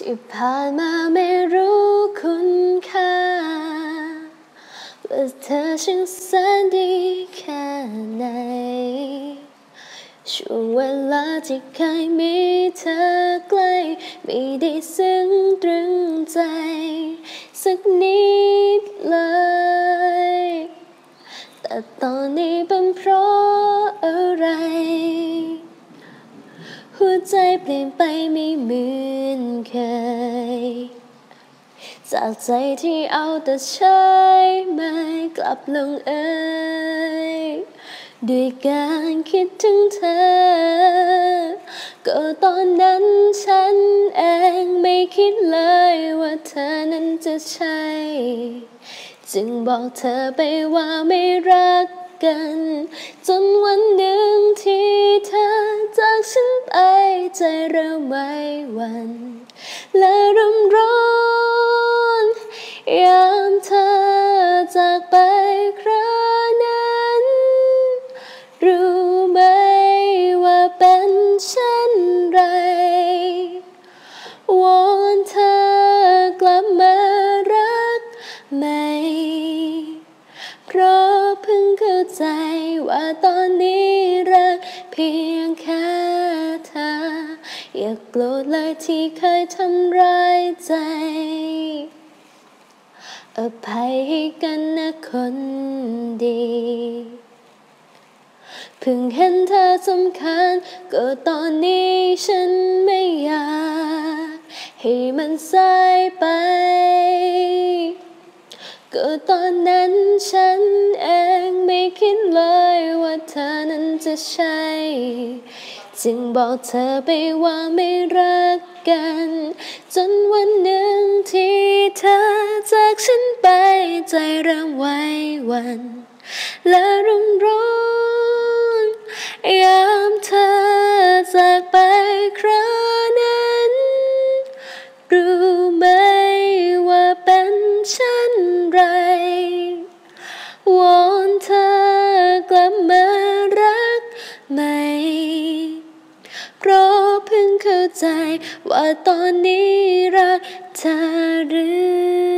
ที่ผ่านมาไม่รู้คุณค่าว่าเธอช่างแสนดีแค่ไหน ช่วงเวลาที่เคยมีเธอใกล้ ไม่ได้ซึ้งตรึงใจ สักนิดเลย แต่ตอนนี้เป็นเพราะอะไร หัวใจเปลี่ยนไปไม่เหมือน จากใจที่เอาแต่ใช้ไม่กลับลงเอยด้วยการคิดถึงเธอ ก็ตอนนั้นฉันเองไม่คิดเลยว่าเธอนั้นจะใช่ จึงบอกเธอไปว่าไม่รักกัน จนวันหนึ่งที่เธอจากฉันไปใจเริ่มไหววัน และรำร้อน ยามเธอจากไปครานั้น รู้ไหมว่าเป็นเช่นไรวอนเธอกลับมารักใหม เพราะเพิ่งเข้าใจว่าตอนนี้รักเพียงแค่เธอ อยากโกรธเลยที่เคยทำร้ายใจ อภัยให้กันนะคนดี เพิ่งเห็นเธอสำคัญ ก็ตอนนี้ฉันไม่อยาก ให้มันสายไป ก็ตอนนั้นฉันเองไม่คิดเลยว่าเธอนั้นจะใช่ จึงบอกเธอไปว่าไม่รักกัน จนวันหนึ่งที่เธอ ใจเริ่มไหว้หวัน และรุ่มร้อนยามเธอจากไปครานั้น รู้ไหมว่าเป็นเช่นไรวอนเธอกลับมารักใหม่เพราะเพิ่งเข้าใจว่าตอนนี้รักเธอหรือ